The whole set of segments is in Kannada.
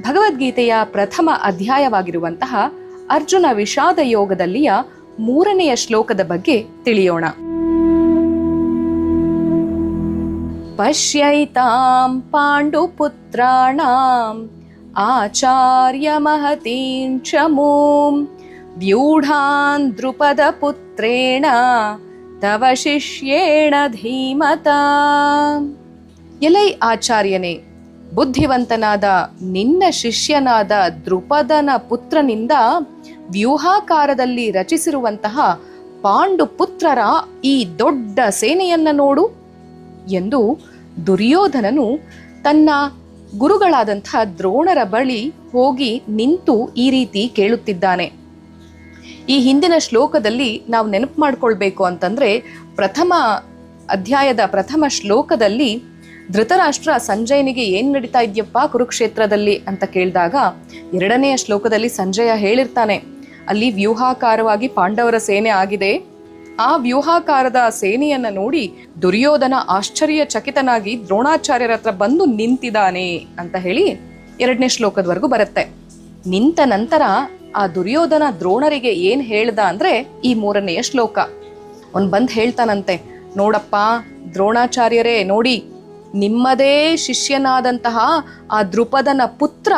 ಭಗವದ್ಗೀತೆಯ ಪ್ರಥಮ ಅಧ್ಯಾಯವಾಗಿರುವಂತಹ ಅರ್ಜುನ ವಿಷಾದ ಯೋಗದಲ್ಲಿಯ ಮೂರನೆಯ ಶ್ಲೋಕದ ಬಗ್ಗೆ ತಿಳಿಯೋಣ. ಪಶ್ಯೈತಾಂ ಪಾಂಡುಪುತ್ರಾಣಾಂ ಆಚಾರ್ಯ ಮಹತೀಂ ಚ ಮೂಂ ವ್ಯೂಢಾನ್ ದೃಪದ ಪುತ್ರೇಣ ತವ ಶಿಷ್ಯೇಣ ಧೀಮತ. ಎಲೈ ಆಚಾರ್ಯನೇ ಬುದ್ಧಿವಂತನಾದ ನಿನ್ನ ಶಿಷ್ಯನಾದ ದೃಪದನ ಪುತ್ರನಿಂದ ವ್ಯೂಹಾಕಾರದಲ್ಲಿ ರಚಿಸಿರುವಂತಹ ಪಾಂಡು ಪುತ್ರರ ಈ ದೊಡ್ಡ ಸೇನೆಯನ್ನ ನೋಡು ಎಂದು ದುರ್ಯೋಧನನು ತನ್ನ ಗುರುಗಳಾದಂಥ ದ್ರೋಣರ ಬಳಿ ಹೋಗಿ ನಿಂತು ಈ ರೀತಿ ಕೇಳುತ್ತಿದ್ದಾನೆ. ಈ ಹಿಂದಿನ ಶ್ಲೋಕದಲ್ಲಿ ನಾವು ನೆನಪು ಮಾಡ್ಕೊಳ್ಬೇಕು ಅಂತಂದ್ರೆ ಪ್ರಥಮ ಅಧ್ಯಾಯದ ಪ್ರಥಮ ಶ್ಲೋಕದಲ್ಲಿ ಧೃತರಾಷ್ಟ್ರ ಸಂಜಯನಿಗೆ ಏನ್ ನಡೀತಾ ಇದೆಯಪ್ಪ ಕುರುಕ್ಷೇತ್ರದಲ್ಲಿ ಅಂತ ಕೇಳಿದಾಗ ಎರಡನೆಯ ಶ್ಲೋಕದಲ್ಲಿ ಸಂಜಯ ಹೇಳಿರ್ತಾನೆ, ಅಲ್ಲಿ ವ್ಯೂಹಾಕಾರವಾಗಿ ಪಾಂಡವರ ಸೇನೆ ಆಗಿದೆ. ಆ ವ್ಯೂಹಾಕಾರದ ಸೇನೆಯನ್ನ ನೋಡಿ ದುರ್ಯೋಧನ ಆಶ್ಚರ್ಯಚಕಿತನಾಗಿ ದ್ರೋಣಾಚಾರ್ಯರ ಹತ್ರ ಬಂದು ನಿಂತಿದ್ದಾನೆ ಅಂತ ಹೇಳಿ ಎರಡನೇ ಶ್ಲೋಕದವರೆಗೂ ಬರುತ್ತೆ. ನಿಂತ ನಂತರ ಆ ದುರ್ಯೋಧನ ದ್ರೋಣರಿಗೆ ಏನ್ ಹೇಳ್ದ ಅಂದ್ರೆ ಈ ಮೂರನೆಯ ಶ್ಲೋಕ. ಅವನ್ ಬಂದ್ ಹೇಳ್ತಾನಂತೆ, ನೋಡಪ್ಪ, ದ್ರೋಣಾಚಾರ್ಯರೇ ನೋಡಿ ನಿಮ್ಮದೇ ಶಿಷ್ಯನಾದಂತಹ ಆ ದೃಪದನ ಪುತ್ರ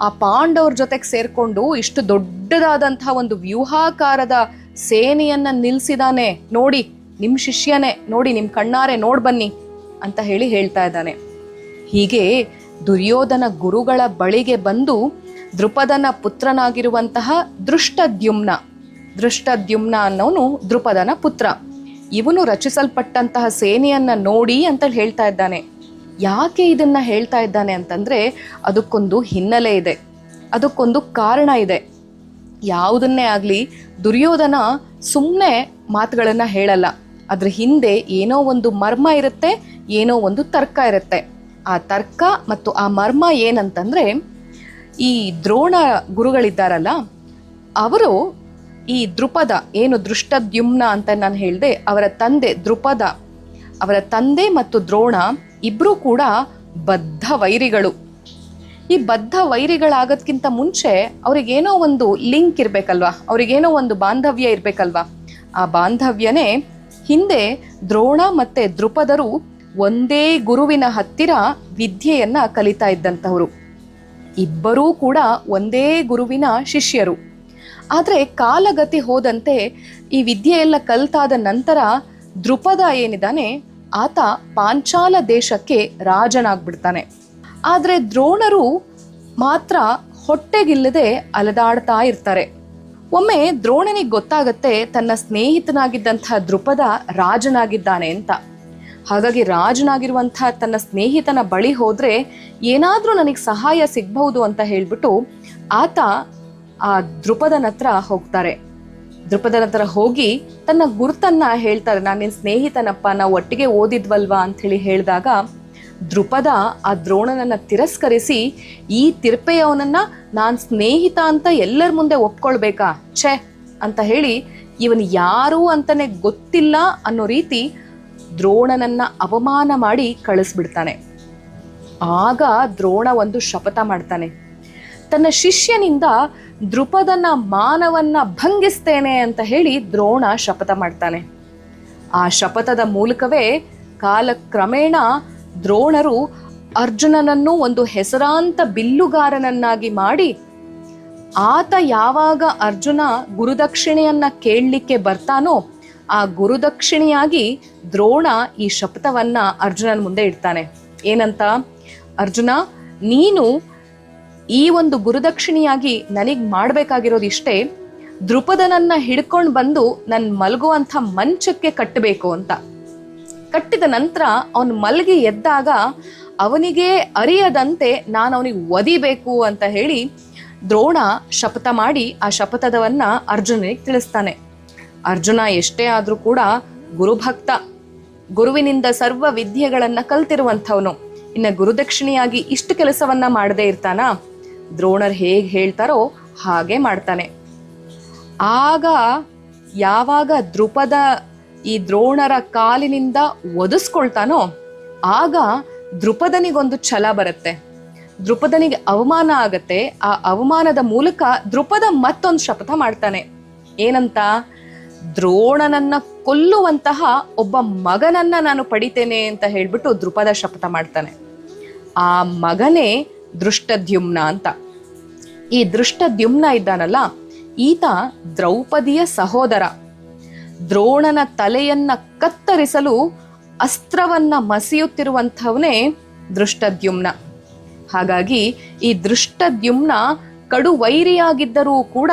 ಆ ಪಾಂಡವ್ರ ಜೊತೆಗೆ ಸೇರ್ಕೊಂಡು ಇಷ್ಟು ದೊಡ್ಡದಾದಂತಹ ಒಂದು ವ್ಯೂಹಾಕಾರದ ಸೇನೆಯನ್ನ ನಿಲ್ಸಿದಾನೆ. ನೋಡಿ ನಿಮ್ಮ ಶಿಷ್ಯನೇ, ನೋಡಿ ನಿಮ್ಮ ಕಣ್ಣಾರೆ, ನೋಡ್ ಬನ್ನಿ ಅಂತ ಹೇಳಿ ಹೇಳ್ತಾ ಇದ್ದಾನೆ. ಹೀಗೆ ದುರ್ಯೋಧನ ಗುರುಗಳ ಬಳಿಗೆ ಬಂದು ದೃಪದನ ಪುತ್ರನಾಗಿರುವಂತಹ ದೃಷ್ಟದ್ಯುಮ್ನ ದೃಷ್ಟದ್ಯುಮ್ನ ಅನ್ನೋನು ದೃಪದನ ಪುತ್ರ. ಇವನು ರಚಿಸಲ್ಪಟ್ಟಂತಹ ಸೇನೆಯನ್ನ ನೋಡಿ ಅಂತ ಹೇಳ್ತಾ ಇದ್ದಾನೆ. ಯಾಕೆ ಇದನ್ನು ಹೇಳ್ತಾ ಇದ್ದಾನೆ ಅಂತಂದರೆ ಅದಕ್ಕೊಂದು ಹಿನ್ನೆಲೆ ಇದೆ. ಅದಕ್ಕೊಂದು ಕಾರಣ ಇದೆ. ಯಾವುದನ್ನೇ ಆಗಲಿ ದುರ್ಯೋಧನ ಸುಮ್ಮನೆ ಮಾತುಗಳನ್ನು ಹೇಳಲ್ಲ. ಅದ್ರ ಹಿಂದೆ ಏನೋ ಒಂದು ಮರ್ಮ ಇರುತ್ತೆ, ಏನೋ ಒಂದು ತರ್ಕ ಇರುತ್ತೆ. ಆ ತರ್ಕ ಮತ್ತು ಆ ಮರ್ಮ ಏನಂತಂದರೆ ಈ ದ್ರೋಣ ಗುರುಗಳಿದ್ದಾರಲ್ಲ, ಅವರು ಈ ದೃಪದ ಏನು ದೃಷ್ಟದ್ಯುಮ್ನ ಅಂತ ನಾನು ಹೇಳಿದೆ, ಅವರ ತಂದೆ ದೃಪದ ಅವರ ತಂದೆ ಮತ್ತು ದ್ರೋಣ ಇಬ್ಬರೂ ಕೂಡ ಬದ್ಧ ವೈರಿಗಳು. ಈ ಬದ್ಧ ವೈರಿಗಳಾಗೋದ್ಕಿಂತ ಮುಂಚೆ ಅವ್ರಿಗೇನೋ ಒಂದು ಲಿಂಕ್ ಇರಬೇಕಲ್ವಾ? ಅವ್ರಿಗೇನೋ ಒಂದು ಬಾಂಧವ್ಯ ಇರಬೇಕಲ್ವಾ? ಆ ಬಾಂಧವ್ಯನೇ ಹಿಂದೆ ದ್ರೋಣ ಮತ್ತು ದೃಪದರು ಒಂದೇ ಗುರುವಿನ ಹತ್ತಿರ ವಿದ್ಯೆಯನ್ನು ಕಲಿತಾ ಇದ್ದಂಥವರು ಇಬ್ಬರೂ ಕೂಡ ಒಂದೇ ಗುರುವಿನ ಶಿಷ್ಯರು. ಆದರೆ ಕಾಲಗತಿ ಹೋದಂತೆ ಈ ವಿದ್ಯೆಯೆಲ್ಲ ಕಲಿತಾದ ನಂತರ ದೃಪದ ಏನಿದ್ದಾನೆ ಆತ ಪಾಂಚಾಲ ದೇಶಕ್ಕೆ ರಾಜನಾಗ್ಬಿಡ್ತಾನೆ. ಆದರೆ ದ್ರೋಣರು ಮಾತ್ರ ಹೊಟ್ಟೆಗಿಲ್ಲದೆ ಅಲೆದಾಡ್ತಾ ಇರ್ತಾರೆ. ಒಮ್ಮೆ ದ್ರೋಣನಿಗೆ ಗೊತ್ತಾಗತ್ತೆ ತನ್ನ ಸ್ನೇಹಿತನಾಗಿದ್ದಂಥ ದೃಪದ ರಾಜನಾಗಿದ್ದಾನೆ ಅಂತ. ಹಾಗಾಗಿ ರಾಜನಾಗಿರುವಂಥ ತನ್ನ ಸ್ನೇಹಿತನ ಬಳಿ ಹೋದರೆ ಏನಾದರೂ ನನಗೆ ಸಹಾಯ ಸಿಗ್ಬಹುದು ಅಂತ ಹೇಳ್ಬಿಟ್ಟು ಆತ ಆ ದೃಪದನ ಹತ್ರ ಹೋಗ್ತಾರೆ. ದೃಪದನ ಹತ್ರ ಹೋಗಿ ತನ್ನ ಗುರುತನ್ನ ಹೇಳ್ತಾರೆ, ನಾನು ನಿನ್ನ ಸ್ನೇಹಿತನಪ್ಪ, ನಾವು ಒಟ್ಟಿಗೆ ಓದಿದ್ವಲ್ವಾ? ಅಂತ ಹೇಳಿ ಹೇಳಿದಾಗ ದೃಪದ ಆ ದ್ರೋಣನನ್ನ ತಿರಸ್ಕರಿಸಿ, ಈ ತಿರ್ಪೆಯವನನ್ನ ನಾನು ಸ್ನೇಹಿತ ಅಂತ ಎಲ್ಲರ ಮುಂದೆ ಒಪ್ಕೊಳ್ಬೇಕಾ? ಛೆ! ಅಂತ ಹೇಳಿ, ಇವನು ಯಾರು ಅಂತಾನೆ ಗೊತ್ತಿಲ್ಲ ಅನ್ನೋ ರೀತಿ ದ್ರೋಣನನ್ನ ಅವಮಾನ ಮಾಡಿ ಕಳಿಸ್ಬಿಡ್ತಾನೆ. ಆಗ ದ್ರೋಣ ಒಂದು ಶಪಥ ಮಾಡ್ತಾನೆ. ತನ್ನ ಶಿಷ್ಯನಿಂದ ದೃಪದನ ಮಾನವನ್ನ ಭಂಗಿಸ್ತೇನೆ ಅಂತ ಹೇಳಿ ದ್ರೋಣ ಶಪಥ ಮಾಡ್ತಾನೆ. ಆ ಶಪಥದ ಮೂಲಕವೇ ಕಾಲಕ್ರಮೇಣ ದ್ರೋಣರು ಅರ್ಜುನನನ್ನು ಒಂದು ಹೆಸರಾಂತ ಬಿಲ್ಲುಗಾರನನ್ನಾಗಿ ಮಾಡಿ, ಆತ ಯಾವಾಗ ಅರ್ಜುನ ಗುರುದಕ್ಷಿಣೆಯನ್ನ ಕೇಳಲಿಕ್ಕೆ ಬರ್ತಾನೋ ಆ ಗುರುದಕ್ಷಿಣೆಯಾಗಿ ದ್ರೋಣ ಈ ಶಪಥವನ್ನ ಅರ್ಜುನನ ಮುಂದೆ ಇಡ್ತಾನೆ. ಏನಂತ? ಅರ್ಜುನ, ನೀನು ಈ ಒಂದು ಗುರುದಕ್ಷಿಣೆಯಾಗಿ ನನಗ್ ಮಾಡಬೇಕಾಗಿರೋದು ಇಷ್ಟೇ ದೃಪದನನ್ನ ಹಿಡ್ಕೊಂಡು ಬಂದು ನನ್ನ ಮಲಗುವಂಥ ಮಂಚಕ್ಕೆ ಕಟ್ಟಬೇಕು ಅಂತ. ಕಟ್ಟಿದ ನಂತರ ಅವನು ಮಲಗಿ ಎದ್ದಾಗ ಅವನಿಗೆ ಅರಿಯದಂತೆ ನಾನು ಅವನಿಗೆ ಒದಿಬೇಕು ಅಂತ ಹೇಳಿ ದ್ರೋಣ ಶಪಥ ಮಾಡಿ ಆ ಶಪಥದವನ್ನ ಅರ್ಜುನನಿಗೆ ತಿಳಿಸ್ತಾನೆ. ಅರ್ಜುನ ಎಷ್ಟೇ ಆದರೂ ಕೂಡ ಗುರುಭಕ್ತ, ಗುರುವಿನಿಂದ ಸರ್ವ ವಿದ್ಯೆಗಳನ್ನ ಕಲ್ತಿರುವಂಥವನು. ಇನ್ನ ಗುರುದಕ್ಷಿಣೆಯಾಗಿ ಇಷ್ಟು ಕೆಲಸವನ್ನ ಮಾಡದೇ ಇರ್ತಾನ? ದ್ರೋಣರ್ ಹೇಗೆ ಹೇಳ್ತಾರೋ ಹಾಗೆ ಮಾಡ್ತಾನೆ. ಆಗ ಯಾವಾಗ ದ್ರುಪದ ಈ ದ್ರೋಣರ ಕಾಲಿನಿಂದ ಒದಿಸ್ಕೊಳ್ತಾನೋ ಆಗ ದೃಪದನಿಗೊಂದು ಛಲ ಬರುತ್ತೆ. ದೃಪದನಿಗೆ ಅವಮಾನ ಆಗತ್ತೆ. ಆ ಅವಮಾನದ ಮೂಲಕ ದೃಪದ ಮತ್ತೊಂದು ಶಪಥ ಮಾಡ್ತಾನೆ. ಏನಂತ? ದ್ರೋಣನನ್ನ ಕೊಲ್ಲುವಂತಹ ಒಬ್ಬ ಮಗನನ್ನ ನಾನು ಪಡಿತೇನೆ ಅಂತ ಹೇಳ್ಬಿಟ್ಟು ದೃಪದ ಶಪಥ ಮಾಡ್ತಾನೆ. ಆ ಮಗನೇ ದೃಷ್ಟದ್ಯುಮ್ನ ಅಂತ. ಈ ದೃಷ್ಟದ್ಯುಮ್ನ ಇದ್ದಾನಲ್ಲ, ಈತ ದ್ರೌಪದಿಯ ಸಹೋದರ. ದ್ರೋಣನ ತಲೆಯನ್ನ ಕತ್ತರಿಸಲು ಅಸ್ತ್ರವನ್ನ ಮಸಿಯುತ್ತಿರುವಂಥವನೇ ದೃಷ್ಟದ್ಯುಮ್ನ. ಹಾಗಾಗಿ ಈ ದೃಷ್ಟದ್ಯುಮ್ನ ಕಡು ವೈರಿಯಾಗಿದ್ದರೂ ಕೂಡ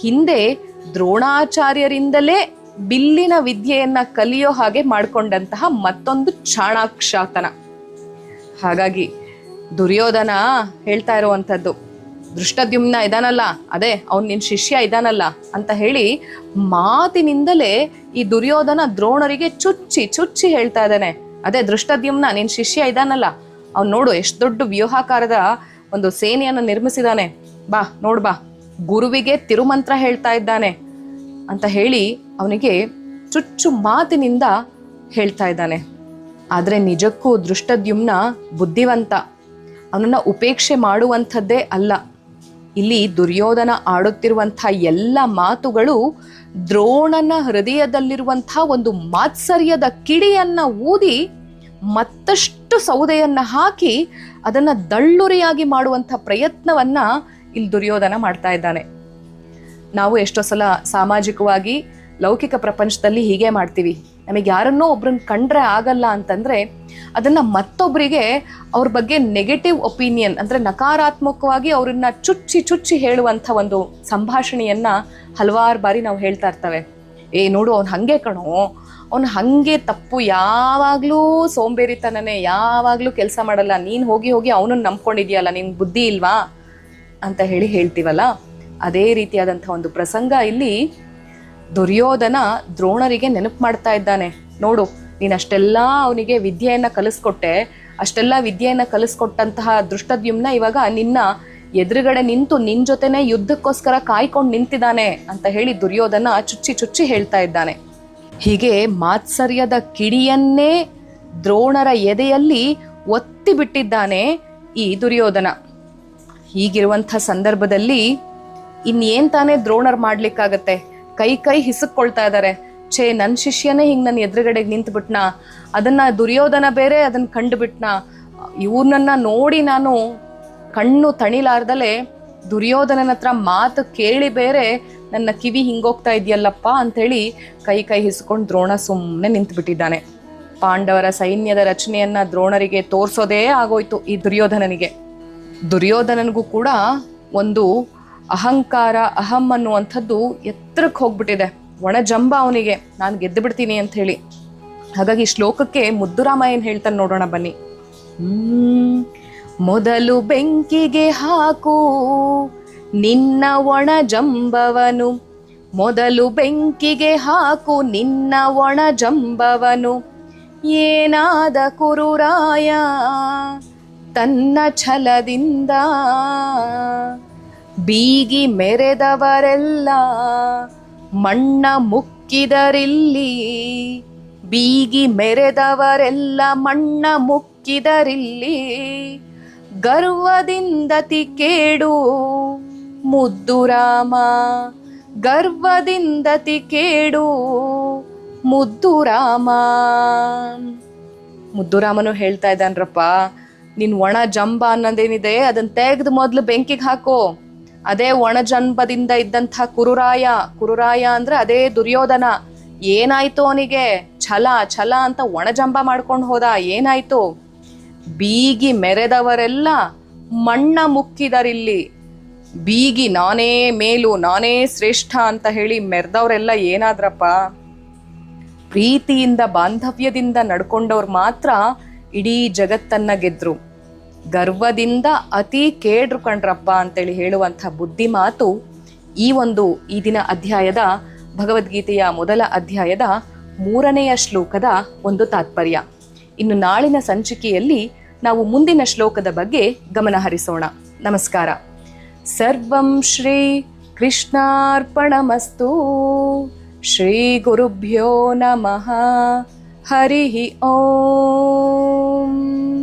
ಹಿಂದೆ ದ್ರೋಣಾಚಾರ್ಯರಿಂದಲೇ ಬಿಲ್ಲಿನ ವಿದ್ಯೆಯನ್ನ ಕಲಿಯೋ ಹಾಗೆ ಮಾಡಿಕೊಂಡಂತಹ ಮತ್ತೊಂದು ಚಾಣಾಕ್ಷಾತನ. ಹಾಗಾಗಿ ದುರ್ಯೋಧನ ಹೇಳ್ತಾ ಇರುವಂಥದ್ದು. ದೃಷ್ಟದ್ಯುಮ್ನ ಇದಾನಲ್ಲ, ಅದೇ ಅವ್ನು ನಿನ್ನ ಶಿಷ್ಯ ಇದಾನಲ್ಲ ಅಂತ ಹೇಳಿ ಮಾತಿನಿಂದಲೇ ಈ ದುರ್ಯೋಧನ ದ್ರೋಣರಿಗೆ ಚುಚ್ಚಿ ಚುಚ್ಚಿ ಹೇಳ್ತಾ ಇದ್ದಾನೆ. ಅದೇ ದೃಷ್ಟದ್ಯುಮ್ನ ನಿನ್ನ ಶಿಷ್ಯ ಇದಾನಲ್ಲ, ಅವ್ನು ನೋಡು ಎಷ್ಟು ದೊಡ್ಡ ವ್ಯೂಹಾಕಾರದ ಒಂದು ಸೇನೆಯನ್ನು ನಿರ್ಮಿಸಿದಾನೆ. ಬಾ, ನೋಡು ಬಾ, ಗುರುವಿಗೆ ತಿರುಮಂತ್ರ ಹೇಳ್ತಾ ಇದ್ದಾನೆ ಅಂತ ಹೇಳಿ ಅವನಿಗೆ ಚುಚ್ಚು ಮಾತಿನಿಂದ ಹೇಳ್ತಾ ಇದ್ದಾನೆ. ಆದರೆ ನಿಜಕ್ಕೂ ದೃಷ್ಟದ್ಯುಮ್ನ ಬುದ್ಧಿವಂತ. ಅವನನ್ನ ಉಪೇಕ್ಷೆ ಮಾಡುವಂಥದ್ದೇ ಅಲ್ಲ. ಇಲ್ಲಿ ದುರ್ಯೋಧನ ಆಡುತ್ತಿರುವಂಥ ಎಲ್ಲ ಮಾತುಗಳು ದ್ರೋಣನ ಹೃದಯದಲ್ಲಿರುವಂಥ ಒಂದು ಮಾತ್ಸರ್ಯದ ಕಿಡಿಯನ್ನು ಊದಿ ಮತ್ತಷ್ಟು ಸೌದೆಯನ್ನು ಹಾಕಿ ಅದನ್ನ ದಳ್ಳುರಿಯಾಗಿ ಮಾಡುವಂಥ ಪ್ರಯತ್ನವನ್ನ ಇಲ್ಲಿ ದುರ್ಯೋಧನ ಮಾಡ್ತಾ ಇದ್ದಾನೆ. ನಾವು ಎಷ್ಟೋ ಸಲ ಸಾಮಾಜಿಕವಾಗಿ ಲೌಕಿಕ ಪ್ರಪಂಚದಲ್ಲಿ ಹೀಗೆ ಮಾಡ್ತೀವಿ. ನಮಗೆ ಯಾರನ್ನೋ ಒಬ್ರನ್ನ ಕಂಡ್ರೆ ಆಗಲ್ಲ ಅಂತಂದ್ರೆ ಅದನ್ನ ಮತ್ತೊಬ್ಬರಿಗೆ ಅವ್ರ ಬಗ್ಗೆ ನೆಗೆಟಿವ್ ಒಪಿನಿಯನ್ ಅಂದ್ರೆ ನಕಾರಾತ್ಮಕವಾಗಿ ಅವ್ರನ್ನ ಚುಚ್ಚಿ ಚುಚ್ಚಿ ಹೇಳುವಂಥ ಒಂದು ಸಂಭಾಷಣೆಯನ್ನ ಹಲವಾರು ಬಾರಿ ನಾವು ಹೇಳ್ತಾ ಇರ್ತವೆ. ಏ ನೋಡು ಅವ್ನು ಹಂಗೆ ಕಣೋ. ಅವ್ನು ಹಂಗೆ ತಪ್ಪು. ಯಾವಾಗಲೂ ಸೋಂಬೇರಿತನನೇ, ಯಾವಾಗಲೂ ಕೆಲಸ ಮಾಡಲ್ಲ. ನೀನು ಹೋಗಿ ಹೋಗಿ ಅವನನ್ನ ನಂಬ್ಕೊಂಡಿದ್ಯಲ್ಲ ನಿನ್ನ ಬುದ್ಧಿ ಇಲ್ವಾ? ಅಂತ ಹೇಳಿ ಹೇಳ್ತೀವಲ್ಲ? ಅದೇ ರೀತಿಯಾದಂಥ ಒಂದು ಪ್ರಸಂಗ ಇಲ್ಲಿ ದುರ್ಯೋಧನ ದ್ರೋಣರಿಗೆ ನೆನಪು ಮಾಡ್ತಾ ಇದ್ದಾನೆ. ನೋಡು ನೀನು ಅಷ್ಟೆಲ್ಲ ಅವನಿಗೆ ವಿದ್ಯೆಯನ್ನು ಕಲಿಸ್ಕೊಟ್ಟೆ, ಅಷ್ಟೆಲ್ಲ ವಿದ್ಯೆಯನ್ನು ಕಲಿಸ್ಕೊಟ್ಟಂತಹ ದೃಷ್ಟದ್ಯುಮ್ನ ಇವಾಗ ನಿನ್ನ ಎದುರುಗಡೆ ನಿಂತು ನಿನ್ನ ಜೊತೆನೆ ಯುದ್ಧಕ್ಕೋಸ್ಕರ ಕಾಯ್ಕೊಂಡು ನಿಂತಿದ್ದಾನೆ ಅಂತ ಹೇಳಿ ದುರ್ಯೋಧನ ಚುಚ್ಚಿ ಚುಚ್ಚಿ ಹೇಳ್ತಾ ಇದ್ದಾನೆ. ಹೀಗೆ ಮಾತ್ಸರ್ಯದ ಕಿಡಿಯನ್ನೇ ದ್ರೋಣರ ಎದೆಯಲ್ಲಿ ಒತ್ತಿ ಬಿಟ್ಟಿದ್ದಾನೆ ಈ ದುರ್ಯೋಧನ. ಹೀಗಿರುವಂಥ ಸಂದರ್ಭದಲ್ಲಿ ಇನ್ನೇನ್ ತಾನೇ ದ್ರೋಣರ್ ಮಾಡ್ಲಿಕ್ಕಾಗತ್ತೆ? ಕೈ ಕೈ ಹಿಸಕ್ಕೊಳ್ತಾ ಇದ್ದಾರೆ ಛೇ ನನ್ನ ಶಿಷ್ಯನೇ ಹಿಂಗೆ ನನ್ನ ಎದುರುಗಡೆಗೆ ನಿಂತು ಬಿಟ್ನ ಅದನ್ನ ದುರ್ಯೋಧನ ಬೇರೆ ಅದನ್ನ ಕಂಡು ಬಿಟ್ನ ಇವ್ರನ್ನ ನೋಡಿ ನಾನು ಕಣ್ಣು ತಣಿಲಾರ್ದಲೆ ದುರ್ಯೋಧನನ ಹತ್ರ ಮಾತು ಕೇಳಿ ಬೇರೆ ನನ್ನ ಕಿವಿ ಹಿಂಗೋಗ್ತಾ ಇದೆಯಲ್ಲಪ್ಪ ಅಂತೇಳಿ ಕೈ ಕೈ ಹಿಸ್ಕೊಂಡು ದ್ರೋಣ ಸುಮ್ಮನೆ ನಿಂತು ಬಿಟ್ಟಿದ್ದಾನೆ ಪಾಂಡವರ ಸೈನ್ಯದ ರಚನೆಯನ್ನ ದ್ರೋಣರಿಗೆ ತೋರಿಸೋದೇ ಆಗೋಯ್ತು ಈ ದುರ್ಯೋಧನನಿಗೆ. ದುರ್ಯೋಧನನಿಗೂ ಕೂಡ ಒಂದು ಅಹಂಕಾರ, ಅಹಂ ಅನ್ನುವಂಥದ್ದು ಎತ್ತರಕ್ಕೆ ಹೋಗ್ಬಿಟ್ಟಿದೆ. ಒಣ ಜಂಬ ಅವನಿಗೆ. ನಾನು ಗೆದ್ದು ಬಿಡ್ತೀನಿ ಅಂತ ಹೇಳಿ. ಹಾಗಾಗಿ ಶ್ಲೋಕಕ್ಕೆ ಮುದ್ದುರಾಮ ಏನ್ ಹೇಳ್ತಾನೆ ನೋಡೋಣ ಬನ್ನಿ. ಮೊದಲು ಬೆಂಕಿಗೆ ಹಾಕು, ನಿನ್ನ ಒಣ ಜಂಬವನು. ಮೊದಲು ಬೆಂಕಿಗೆ ಹಾಕು, ನಿನ್ನ ಒಣ ಜಂಬವನು. ಏನಾದ ಕುರುರಾಯ, ತನ್ನ ಛಲದಿಂದ. ಬೀಗಿ ಮೆರೆದವರೆಲ್ಲ ಮಣ್ಣ ಮುಕ್ಕಿದರಿಲ್ಲಿ. ಬೀಗಿ ಮೆರೆದವರೆಲ್ಲ ಮಣ್ಣ ಮುಕ್ಕಿದರಿಲ್ಲಿ. ಗರ್ವದಿಂದ ತಿಕೇಡು ಮುದ್ದು ರಾಮ, ಗರ್ವದಿಂದ ತಿಕೇಡು ಮುದ್ದು ರಾಮ. ಮುದ್ದುರಾಮನು ಹೇಳ್ತಾ ಇದ್ದಾನ್ರಪ್ಪ, ನಿನ್ ಒಣ ಜಂಬ ಅನ್ನೋದೇನಿದೆ ಅದನ್ನ ತೆಗೆದು ಮೊದಲು ಬೆಂಕಿಗೆ ಹಾಕೋ. ಅದೇ ಒಣಜನ್ಮದಿಂದ ಇದ್ದಂಥ ಕುರುರಾಯ ಕುರುರಾಯ ಅಂದ್ರೆ ಅದೇ ದುರ್ಯೋಧನ. ಏನಾಯ್ತು ಅವನಿಗೆ? ಛಲ ಛಲ ಅಂತ ಒಣಜಂಬ ಮಾಡ್ಕೊಂಡು ಹೋದ. ಏನಾಯ್ತು? ಬೀಗಿ ಮೆರೆದವರೆಲ್ಲ ಮಣ್ಣ ಮುಕ್ಕಿದರಿಲ್ಲಿ. ಬೀಗಿ ನಾನೇ ಮೇಲು, ನಾನೇ ಶ್ರೇಷ್ಠ ಅಂತ ಹೇಳಿ ಮೆರೆದವರೆಲ್ಲ ಏನಾದ್ರಪ್ಪ? ಪ್ರೀತಿಯಿಂದ, ಬಾಂಧವ್ಯದಿಂದ ನಡ್ಕೊಂಡವ್ರು ಮಾತ್ರ ಇಡೀ ಜಗತ್ತನ್ನ ಗೆದ್ರು. ಗರ್ವದಿಂದ ಅತಿ ಕೇಡ್ರು ಕಣ್ರಪ್ಪ ಅಂತೇಳಿ ಹೇಳುವಂಥ ಬುದ್ಧಿ ಮಾತು ಈ ಒಂದು ಈ ದಿನ ಅಧ್ಯಾಯದ ಭಗವದ್ಗೀತೆಯ ಮೊದಲ ಅಧ್ಯಾಯದ ಮೂರನೆಯ ಶ್ಲೋಕದ ಒಂದು ತಾತ್ಪರ್ಯ. ಇನ್ನು ನಾಳಿನ ಸಂಚಿಕೆಯಲ್ಲಿ ನಾವು ಮುಂದಿನ ಶ್ಲೋಕದ ಬಗ್ಗೆ ಗಮನ ಹರಿಸೋಣ. ನಮಸ್ಕಾರ. ಸರ್ವಂ ಶ್ರೀ ಕೃಷ್ಣಾರ್ಪಣಮಸ್ತು. ಶ್ರೀ ಗುರುಭ್ಯೋ ನಮಃ. ಹರಿ ಓಂ.